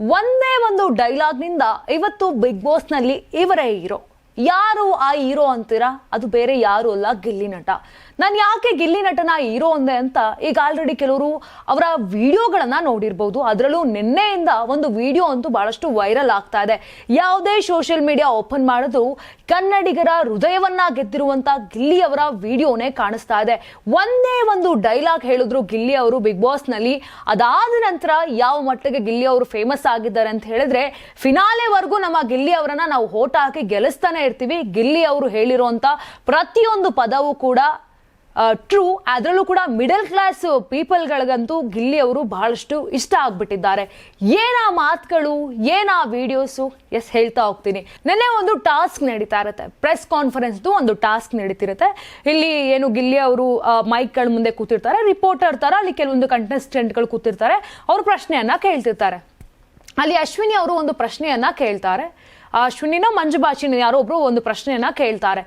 ಒಂದೇ ಒಂದು ಡೈಲಾಗ್ನಿಂದ ಇವತ್ತು ಬಿಗ್ ಬಾಸ್ನಲ್ಲಿ ಇವರೇ ಹೀರೋ. ಯಾರು ಆ ಹೀರೋ ಅಂತೀರಾ? ಅದು ಬೇರೆ ಯಾರು ಅಲ್ಲ, ಗಿಲ್ಲಿ ನಟ. ನಾನು ಯಾಕೆ ಗಿಲ್ಲಿ ನಟನ ಹೀರೋ ಅಂದೆ ಅಂತ ಈಗ ಆಲ್ರೆಡಿ ಕೆಲವರು ಅವರ ವಿಡಿಯೋಗಳನ್ನ ನೋಡಿರ್ಬೋದು. ಅದರಲ್ಲೂ ನಿನ್ನೆಯಿಂದ ಒಂದು ವಿಡಿಯೋ ಅಂತೂ ಬಹಳಷ್ಟು ವೈರಲ್ ಆಗ್ತಾ ಇದೆ. ಯಾವುದೇ ಸೋಷಿಯಲ್ ಮೀಡಿಯಾ ಓಪನ್ ಮಾಡಿದ್ರು ಕನ್ನಡಿಗರ ಹೃದಯವನ್ನ ಗೆದ್ದಿರುವಂತ ಗಿಲ್ಲಿ ಅವರ ವಿಡಿಯೋನೇ ಕಾಣಿಸ್ತಾ ಇದೆ. ಒಂದೇ ಒಂದು ಡೈಲಾಗ್ ಹೇಳಿದ್ರು ಗಿಲ್ಲಿ ಅವರು ಬಿಗ್ ಬಾಸ್ನಲ್ಲಿ. ಅದಾದ ನಂತರ ಯಾವ ಮಟ್ಟಿಗೆ ಗಿಲ್ಲಿ ಅವರು ಫೇಮಸ್ ಆಗಿದ್ದಾರೆ ಅಂತ ಹೇಳಿದ್ರೆ ಫಿನಾಲೆವರೆಗೂ ನಮ್ಮ ಗಿಲ್ಲಿ ಅವರನ್ನ ನಾವು ಓಟ ಹಾಕಿ ಗೆಲ್ಲಿಸ್ತಾನೆ ಇರ್ತೀವಿ. ಗಿಲ್ಲಿ ಅವರು ಹೇಳಿರುವಂತ ಪ್ರತಿಯೊಂದು ಪದವು ಕೂಡ ಟ್ರೂ ಅದರಲ್ಲೂ ಕೂಡ ಮಿಡಲ್ ಕ್ಲಾಸ್ ಪೀಪಲ್ಗಳಿಗಂತೂ ಗಿಲ್ಲಿ ಅವರು ಬಹಳಷ್ಟು ಇಷ್ಟ ಆಗ್ಬಿಟ್ಟಿದ್ದಾರೆ. ಏನಾ ಮಾತುಗಳು, ಏನಾ ವಿಡಿಯೋಸು ಎಸ್ ಹೇಳ್ತಾ ಹೋಗ್ತೀನಿ. ನೆನ್ನೆ ಒಂದು ಟಾಸ್ಕ್ ನಡೀತಾ ಇರುತ್ತೆ. ಪ್ರೆಸ್ ಕಾನ್ಫರೆನ್ಸ್ದು ಒಂದು ಟಾಸ್ಕ್ ನಡೀತಿರುತ್ತೆ. ಇಲ್ಲಿ ಏನು ಗಿಲ್ಲಿ ಅವರು ಮೈಕ್ಗಳ ಮುಂದೆ ಕೂತಿರ್ತಾರೆ ರಿಪೋರ್ಟರ್ ಥರ ಅಲ್ಲಿ ಕೆಲವೊಂದು ಕಂಟೆಸ್ಟೆಂಟ್ಗಳು ಕೂತಿರ್ತಾರೆ. ಅವರು ಪ್ರಶ್ನೆಯನ್ನು ಕೇಳ್ತಿರ್ತಾರೆ. ಅಲ್ಲಿ ಅಶ್ವಿನಿ ಅವರು ಒಂದು ಪ್ರಶ್ನೆಯನ್ನು ಕೇಳ್ತಾರೆ. ಅಶ್ವಿನಿನ ಮಂಜು ಭಾಷಿನ ಯಾರೋ ಒಬ್ರು ಒಂದು ಪ್ರಶ್ನೆಯನ್ನ ಕೇಳ್ತಾರೆ.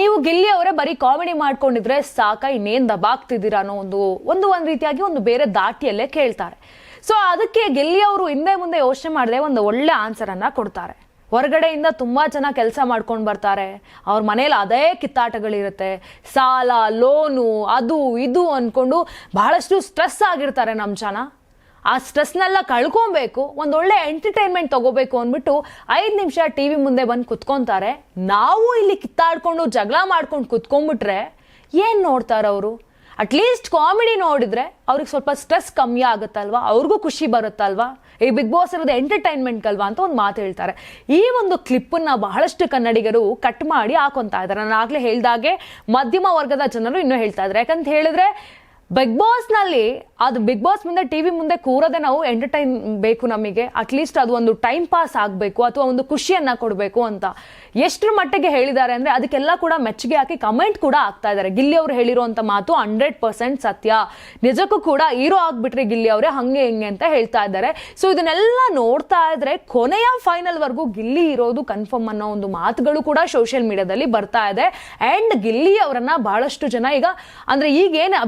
ನೀವು ಗಿಲ್ಲಿ ಅವರೇ ಬರೀ ಕಾಮಿಡಿ ಮಾಡ್ಕೊಂಡಿದ್ರೆ ಸಾಕ? ಇನ್ನೇನ್ ದಬಾಗ್ತಿದ್ದೀರಾ ಅನ್ನೋ ಒಂದು ಒಂದು ಒಂದು ರೀತಿಯಾಗಿ ಒಂದು ಬೇರೆ ದಾಟಿಯಲ್ಲೇ ಕೇಳ್ತಾರೆ. ಸೊ ಅದಕ್ಕೆ ಗಿಲ್ಲಿ ಅವರು ಹಿಂದೆ ಮುಂದೆ ಯೋಚನೆ ಮಾಡದೆ ಒಂದು ಒಳ್ಳೆ ಆನ್ಸರ್ ಅನ್ನ ಕೊಡ್ತಾರೆ. ಹೊರಗಡೆಯಿಂದ ತುಂಬಾ ಜನ ಕೆಲಸ ಮಾಡ್ಕೊಂಡು ಬರ್ತಾರೆ. ಅವ್ರ ಮನೇಲಿ ಅದೇ ಕಿತ್ತಾಟಗಳಿರುತ್ತೆ. ಸಾಲ ಲೋನು ಅದು, ಇದು ಅನ್ಕೊಂಡು ಬಹಳಷ್ಟು ಸ್ಟ್ರೆಸ್ ಆಗಿರ್ತಾರೆ ನಮ್ಮ ಜನ. ಆ ಸ್ಟ್ರೆಸ್ನೆಲ್ಲ ಕಳ್ಕೊಬೇಕು, ಒಂದು ಒಳ್ಳೆ ಎಂಟರ್ಟೈನ್ಮೆಂಟ್ ತಗೋಬೇಕು ಅಂದ್ಬಿಟ್ಟು ಐದು ನಿಮಿಷ ಟಿ ವಿ ಮುಂದೆ ಬಂದು ಕುತ್ಕೊತಾರೆ. ನಾವು ಇಲ್ಲಿ ಕಿತ್ತಾಡ್ಕೊಂಡು, ಜಗಳ ಮಾಡ್ಕೊಂಡು ಕುತ್ಕೊಂಡ್ಬಿಟ್ರೆ ಏನು ನೋಡ್ತಾರೆ ಅವರು? ಅಟ್ಲೀಸ್ಟ್ ಕಾಮಿಡಿ ನೋಡಿದರೆ ಅವ್ರಿಗೆ ಸ್ವಲ್ಪ ಸ್ಟ್ರೆಸ್ ಕಮ್ಮಿ ಆಗುತ್ತಲ್ವಾ? ಅವ್ರಿಗೂ ಖುಷಿ ಬರುತ್ತಲ್ವಾ? ಈ ಬಿಗ್ ಬಾಸ್ ಇರೋದು ಎಂಟರ್ಟೈನ್ಮೆಂಟ್ ಅಲ್ವಾ ಅಂತ ಒಂದು ಮಾತು ಹೇಳ್ತಾರೆ. ಈ ಒಂದು ಕ್ಲಿಪ್ಪನ್ನು ಬಹಳಷ್ಟು ಕನ್ನಡಿಗರು ಕಟ್ ಮಾಡಿ ಹಾಕೊತಾ ಇದ್ದಾರೆ ನಾನು ಆಗಲೇ ಹೇಳಿದಾಗೆ ಮಧ್ಯಮ ವರ್ಗದ ಜನರು ಇನ್ನೂ ಹೇಳ್ತಾ ಇದ್ದಾರೆ ಯಾಕಂತ ಹೇಳಿದ್ರೆ ಬಿಗ್ ಬಾಸ್ನಲ್ಲಿ ಅದು ಬಿಗ್ ಬಾಸ್ ಮುಂದೆ ಟಿವಿ ಮುಂದೆ ಕೂರದೆ ನಾವು ಎಂಟರ್ಟೈನ್ ಬೇಕು ನಮಗೆ. ಅಟ್ಲೀಸ್ಟ್ ಅದು ಒಂದು ಟೈಮ್ ಪಾಸ್ ಆಗಬೇಕು, ಅಥವಾ ಒಂದು ಖುಷಿಯನ್ನ ಕೊಡಬೇಕು ಅಂತ. ಎಷ್ಟರ ಮಟ್ಟಿಗೆ ಹೇಳಿದ್ದಾರೆ ಅಂದ್ರೆ ಅದಕ್ಕೆಲ್ಲ ಕೂಡ ಮೆಚ್ಚುಗೆ ಹಾಕಿ ಕಮೆಂಟ್ ಕೂಡ ಆಗ್ತಾ ಇದ್ದಾರೆ. ಗಿಲ್ಲಿ ಅವರು ಹೇಳಿರುವಂತ ಮಾತು ಹಂಡ್ರೆಡ್ ಪರ್ಸೆಂಟ್ ಸತ್ಯ. ನಿಜಕ್ಕೂ ಕೂಡ ಹೀರೋ ಆಗ್ಬಿಟ್ರಿ ಗಿಲ್ಲಿ ಅವರೇ, ಹಂಗೆ ಹಿಂಗೆ ಅಂತ ಹೇಳ್ತಾ ಇದ್ದಾರೆ. ಸೊ ಇದನ್ನೆಲ್ಲ ನೋಡ್ತಾ ಇದ್ರೆ ಕೊನೆಯ ಫೈನಲ್ ವರ್ಗೂ ಗಿಲ್ಲಿ ಇರೋದು ಕನ್ಫರ್ಮ್ ಅನ್ನೋ ಒಂದು ಮಾತುಗಳು ಕೂಡ ಸೋಷಿಯಲ್ ಮೀಡಿಯಾದಲ್ಲಿ ಬರ್ತಾ ಇದೆ. ಅಂಡ್ ಗಿಲ್ಲಿ ಅವರನ್ನ ಬಹಳಷ್ಟು ಜನ ಈಗ, ಅಂದ್ರೆ ಈಗೇನು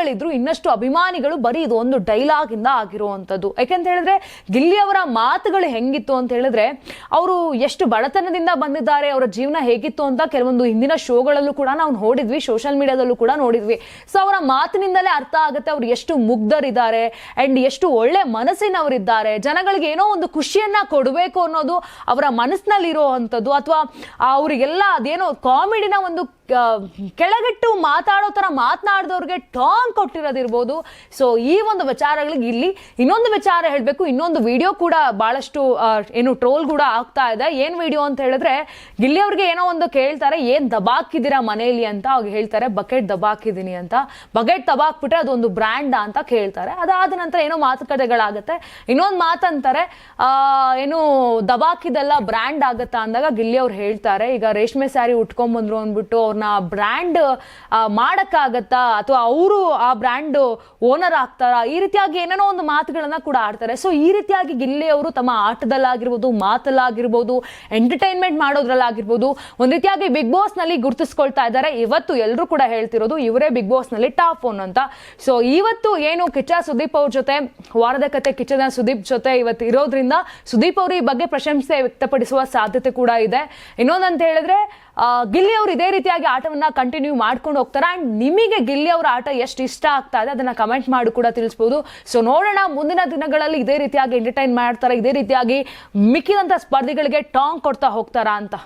ಅಭಿಮಾನಿಗಳಿದ್ರು ಇನ್ನಷ್ಟು ಅಭಿಮಾನಿಗಳು ಬರೀ ಇದು ಒಂದು ಡೈಲಾಗ್ ಇಂದ ಆಗಿರುವಂತದ್ದು ಯಾಕೆಂತ ಹೇಳಿದ್ರೆ ಗಿಲ್ಲಿ ಅವರ ಮಾತುಗಳು ಹೆಂಗಿತ್ತು ಅಂತ ಹೇಳಿದ್ರೆ, ಅವರು ಎಷ್ಟು ಬಡತನದಿಂದ ಬಂದಿದ್ದಾರೆ, ಅವರ ಜೀವನ ಹೇಗಿತ್ತು ಅಂತ ಕೆಲವೊಂದು ಹಿಂದಿನ ಶೋಗಳಲ್ಲೂ ಕೂಡ ನಾವು ನೋಡಿದ್ವಿ ಸೋಷಿಯಲ್ ಮೀಡಿಯಾದಲ್ಲೂ ಕೂಡ ನೋಡಿದ್ವಿ. ಸೊ ಅವರ ಮಾತಿನಿಂದಲೇ ಅರ್ಥ ಆಗುತ್ತೆ ಅವ್ರು ಎಷ್ಟು ಮುಗ್ಧರಿದ್ದಾರೆ ಅಂಡ್ ಎಷ್ಟು ಒಳ್ಳೆ ಮನಸ್ಸಿನವರಿದ್ದಾರೆ. ಜನಗಳಿಗೆ ಏನೋ ಒಂದು ಖುಷಿಯನ್ನ ಕೊಡಬೇಕು ಅನ್ನೋದು ಅವರ ಮನಸ್ಸಿನಲ್ಲಿರೋ ಅಂಥದ್ದು ಅಥವಾ ಅವರಿಗೆಲ್ಲ ಅದೇನೋ ಕಾಮಿಡಿನ ಒಂದು ಕೆಳಗಿಟ್ಟು ಮಾತಾಡೋ ಥರ ಮಾತನಾಡಿದವ್ರಿಗೆ ಟಾಂಗ್ ಕೊಟ್ಟಿರೋದಿರ್ಬೋದು. ಸೊ ಈ ಒಂದು ವಿಚಾರಗಳಿಗೆ ಇಲ್ಲಿ ಇನ್ನೊಂದು ವಿಚಾರ ಹೇಳಬೇಕು. ಇನ್ನೊಂದು ವಿಡಿಯೋ ಕೂಡ ಭಾಳಷ್ಟು ಏನು ಟ್ರೋಲ್ ಕೂಡ ಆಗ್ತಾ ಇದೆ. ಏನು ವಿಡಿಯೋ ಅಂತ ಹೇಳಿದ್ರೆ, ಗಿಲ್ಲಿ ಅವ್ರಿಗೆ ಏನೋ ಒಂದು ಕೇಳ್ತಾರೆ, ಏನು ದಬಾಕಿದ್ದೀರಾ ಮನೆಯಲ್ಲಿ ಅಂತ ಅವಾಗ ಹೇಳ್ತಾರೆ, ಬಕೆಟ್ ದಬಾಕಿದ್ದೀನಿ ಅಂತ. ಬಕೆಟ್ ದಬಾಕ್ಬಿಟ್ರೆ ಅದೊಂದು ಬ್ರ್ಯಾಂಡ್ ಅಂತ ಕೇಳ್ತಾರೆ. ಅದಾದ ನಂತರ ಏನೋ ಮಾತುಕತೆಗಳಾಗುತ್ತೆ. ಇನ್ನೊಂದು ಮಾತಂತಾರೆ ಏನು ದಬಾಕಿದೆಲ್ಲ ಬ್ರ್ಯಾಂಡ್ ಆಗುತ್ತಾ? ಅಂದಾಗ ಗಿಲ್ಲಿ ಅವ್ರು ಹೇಳ್ತಾರೆ, ಈಗ ರೇಷ್ಮೆ ಸ್ಯಾರಿ ಉಟ್ಕೊಂಡ್ಬಂದ್ರು ಅಂದ್ಬಿಟ್ಟು ಅವ್ರನ್ನ ಬ್ರ್ಯಾಂಡ್ ಮಾಡೋಕ್ಕಾಗತ್ತಾ? ಅಥವಾ ಅವರು ಆ ಬ್ರ್ಯಾಂಡ್ ಓನರ್ ಆಗ್ತಾರಾ? ಈ ರೀತಿಯಾಗಿ ಏನೇನೋ ಒಂದು ಮಾತುಗಳನ್ನ ಕೂಡ ಆಡ್ತಾರೆ. ಸೊ ಈ ರೀತಿಯಾಗಿ ಗಿಲ್ಲಿ ಅವರು ತಮ್ಮ ಆಟದಲ್ಲಾಗಿರ್ಬೋದು, ಮಾತಲ್ಲಾಗಿರ್ಬೋದು ಎಂಟರ್ಟೈನ್ಮೆಂಟ್ ಮಾಡೋದ್ರಲ್ಲಾಗಿರ್ಬೋದು, ಒಂದು ರೀತಿಯಾಗಿ ಬಿಗ್ ಬಾಸ್ನಲ್ಲಿ ಗುರುತಿಸ್ಕೊಳ್ತಾ ಇದ್ದಾರೆ. ಇವತ್ತು ಎಲ್ಲರೂ ಕೂಡ ಹೇಳ್ತಿರೋದು, ಇವರೇ ಬಿಗ್ ಬಾಸ್ನಲ್ಲಿ ಟಾಪ್ ಒನ್ ಅಂತ. ಸೊ ಇವತ್ತು ಏನು ಕಿಚ್ಚ ಸುದೀಪ್ ಅವ್ರ ಜೊತೆ ವಾರದ ಕತೆ ಕಿಚ್ಚನ ಸುದೀಪ್ ಜೊತೆ ಇವತ್ತು ಇರೋದ್ರಿಂದ ಸುದೀಪ್ ಅವರು ಈ ಬಗ್ಗೆ ಪ್ರಶಂಸೆ ವ್ಯಕ್ತಪಡಿಸುವ ಸಾಧ್ಯತೆ ಕೂಡ ಇದೆ. ಇನ್ನೊಂದಂತ ಹೇಳಿದ್ರೆ ಗಿಲ್ಲಿ ಅವರು ಇದೇ ರೀತಿಯಾಗಿ ಆಟವನ್ನ ಕಂಟಿನ್ಯೂ ಮಾಡ್ಕೊಂಡು ಹೋಗ್ತಾರೆ. ಅಂಡ್ ನಿಮಗೆ ಗಿಲ್ಲಿ ಅವರ ಆಟ ಎಷ್ಟು ಇಷ್ಟ ಆಗ್ತಾ ಇದೆ ಅದನ್ನ ಕಮೆಂಟ್ ಮಾಡಿ ಕೂಡ ತಿಳಿಸ್ಬೋದು. ಸೊ ನೋಡೋಣ, ಮುಂದಿನ ದಿನಗಳಲ್ಲಿ ಇದೇ ರೀತಿಯಾಗಿ ಎಂಟರ್ಟೈನ್ ಮಾಡ್ತಾರೆ, ಇದೇ ರೀತಿಯಾಗಿ ಮಿಕ್ಕಿದಂಥ ಸ್ಪರ್ಧಿಗಳಿಗೆ ಟಾಂಗ್ ಕೊಡ್ತಾ ಹೋಗ್ತಾರಾ ಅಂತ.